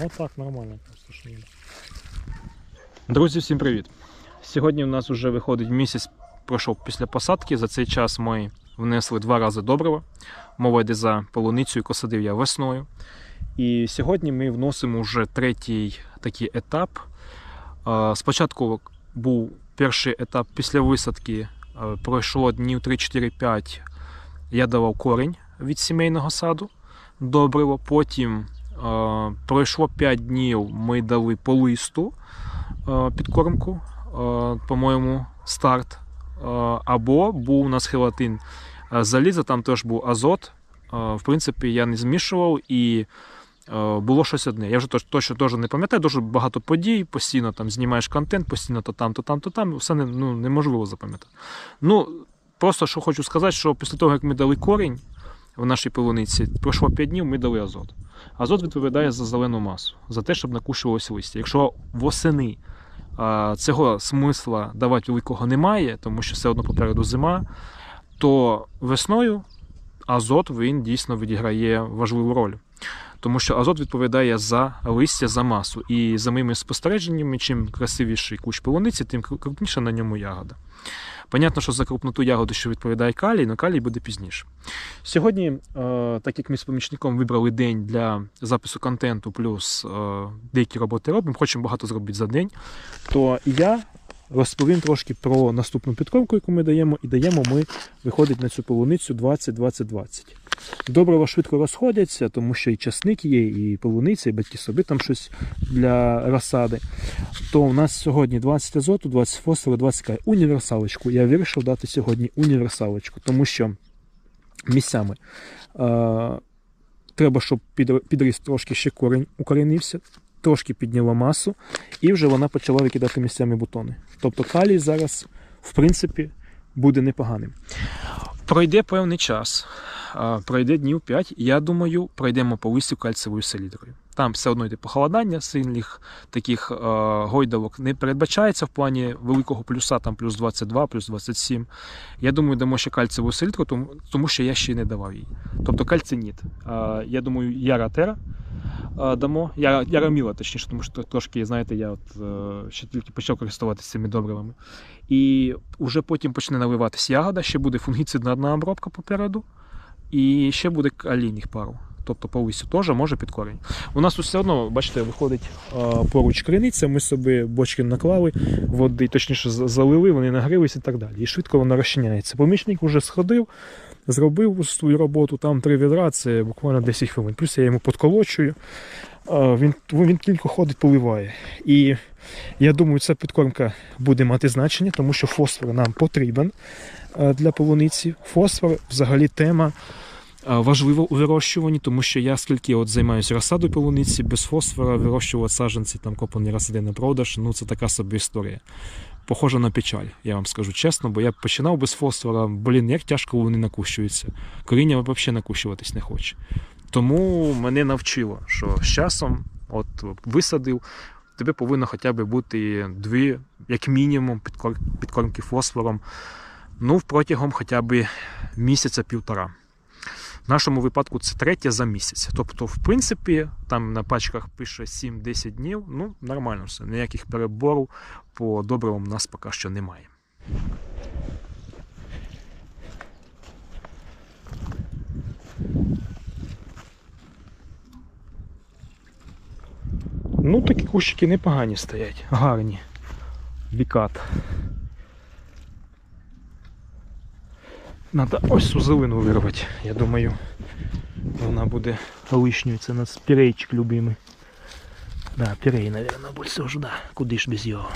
Отак нормально просто що. Друзі, всім привіт! Сьогодні у нас вже виходить місяць пройшов після посадки. За цей час ми внесли два рази добрива. Мова йде за полуницю, яку я весною. І сьогодні ми вносимо вже третій такий етап. Спочатку був перший етап після висадки. Пройшло днів 3-4-5. Я давав корінь від сімейного саду добриво. Потім пройшло 5 днів. Ми дали по листу е, підкормку, е, по-моєму, старт. Е, Або був у нас хелатин е, заліза, там теж був азот. Е, В принципі, я не змішував і е, було щось одне. Я вже точно теж не пам'ятаю, дуже багато подій, постійно там знімаєш контент, постійно то там, то там, то там. Все ну, неможливо запам'ятати. Ну, просто що хочу сказати, що після того, як ми дали корінь в нашій полуниці, пройшло 5 днів, ми дали азот. Азот відповідає за зелену масу, за те, щоб накушувалося листя. Якщо восени цього смисла давати великого немає, тому що все одно попереду зима, то весною азот він дійсно відіграє важливу роль. Тому що азот відповідає за листя, за масу. І за моїми спостереженнями, чим красивіший кущ полуниці, тим крупніша на ньому ягода. Понятно, що за крупноту ягоди, що відповідає калій, але калій буде пізніше. Сьогодні, е, так як ми з помічником вибрали день для запису контенту, плюс е, деякі роботи робимо, хочемо багато зробити за день, то я розповім трошки про наступну підкормку, яку ми даємо, і даємо ми, виходить на цю полуницю 20-20-20. Добрива швидко розходяться, тому що і часник є, і полуниця, і батьки собі там щось для розсади. То у нас сьогодні 20 азоту, 20 фосфору, 20 калію. Універсалочку. Я вирішив дати сьогодні універсалочку, тому що місцями е, треба, щоб підріс трошки ще корінь укорінився, трошки підняла масу, і вже вона почала викидати місцями бутони. Тобто калій зараз, в принципі, буде непоганим. Пройде певний час, пройде днів 5, я думаю, пройдемо по листю кальцевою селітрою. Там все одно йде похолодання, сильних таких гойдалок не передбачається в плані великого плюса, там плюс 22, плюс 27. Я думаю, дамо ще кальцеву селітру, тому, тому що я ще не давав їй. Тобто кальциніт. Я думаю, яратера е, дамо. Я, яраміла, точніше, тому що трошки, знаєте, я от, е, ще тільки почав користуватися цими добривами. І вже потім почне наливатися ягода, ще буде фунгіцидна одна обробка попереду, і ще буде калійних пару. Тобто по листю теж може під корінь. У нас все одно, бачите, виходить поруч криниця, ми собі бочки наклали, води, точніше, залили, вони нагрілися і так далі. І швидко вона розчиняється. Помічник вже сходив, зробив свою роботу, там три відра, це буквально 10 хвилин. Плюс я йому подколочую. Він, він тільки ходить, поливає. І я думаю, ця підкормка буде мати значення, тому що фосфор нам потрібен для полуниці. Фосфор взагалі тема важлива у вирощуванні, тому що я скільки от займаюся розсадою полуниці, без фосфора вирощувати саджанці, там копані розсади на продаж, ну це така собі історія. Похоже на печаль, я вам скажу чесно, бо я починав без фосфора, блін, як тяжко вони накущуються. Коріння взагалі накущуватись не хоче. Тому мене навчило, що з часом, от висадив, тебе повинно хоча б бути дві, як мінімум, підкормки фосфором. Ну, протягом хоча б місяця-півтора. В нашому випадку це третє за місяць. Тобто, в принципі, там на пачках пише 7-10 днів. Ну, нормально все. Ніяких переборів по добривам у нас поки що немає. Ну, такі кущики непогані стоять, гарні. Вікат. Надо ось цю зелену вирвати. Я думаю, вона буде лишньою. Це у нас пірейчик любимий. Да, пірей, наверное, більше вже, да. Куди ж без його.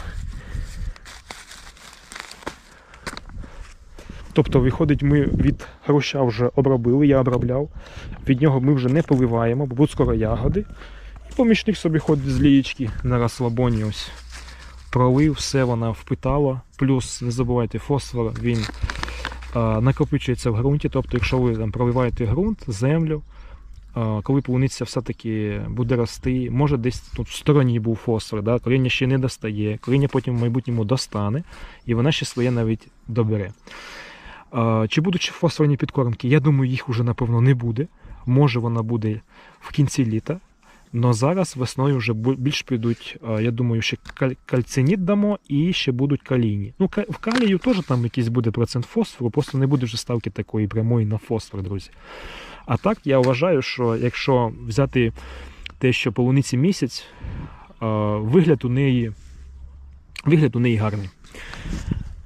Тобто, виходить, ми від груща вже обробили, я обробляв. Від нього ми вже не поливаємо, бо будуть скоро ягоди. І помічник собі ходить з лієчки на розслабоні ось. Пролив, все вона впитала. Плюс не забувайте фосфор, він накопичується в ґрунті. Тобто, якщо ви там проливаєте ґрунт, землю, коли полуниця все-таки буде рости, може десь тут в стороні був фосфор, да? коріння ще не достає, коріння потім в майбутньому достане, і вона ще своє навіть добере. Чи будуть фосфорні підкормки? Я думаю, їх уже напевно не буде. Може вона буде в кінці літа. Но зараз весною вже більш підуть, е, я думаю, ще каль- кальциніт дамо і ще будуть калійні. Ну, в калію теж там якийсь буде процент фосфору, просто не буде вже ставки такої прямої на фосфор, друзі. А так я вважаю, що якщо взяти те, що полуниці місяць, е, вигляд у неї, вигляд у неї гарний.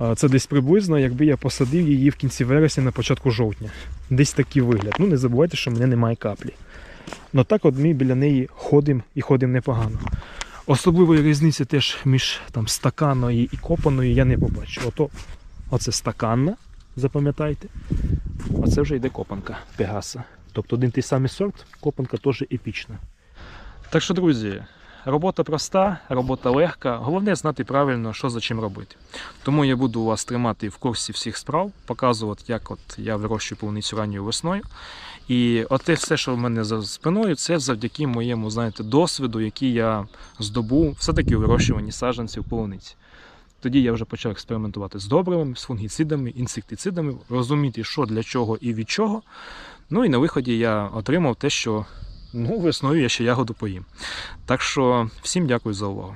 Е, Це десь приблизно, якби я посадив її в кінці вересня на початку жовтня. Десь такий вигляд. Ну, не забувайте, що в мене немає каплі. Ну так от ми біля неї ходимо і ходимо непогано. Особливої різниці теж між там, стаканою і копаною я не побачу. Ото, оце стаканна, запам'ятайте. Оце вже йде копанка Пегаса. Тобто один той самий сорт, копанка теж епічна. Так що, друзі, робота проста, робота легка. Головне знати правильно, що за чим робити. Тому я буду вас тримати в курсі всіх справ, показувати, як от я вирощую полуницю ранньою весною. І оте все, що в мене за спиною, це завдяки моєму знаєте, досвіду, який я здобув все-таки у вирощуванні саджанців полуниці. Тоді я вже почав експериментувати з добривами, з фунгіцидами, інсектицидами, розуміти, що для чого і від чого. Ну і на виході я отримав те, що ну, весною я ще ягоду поїм. Так що всім дякую за увагу.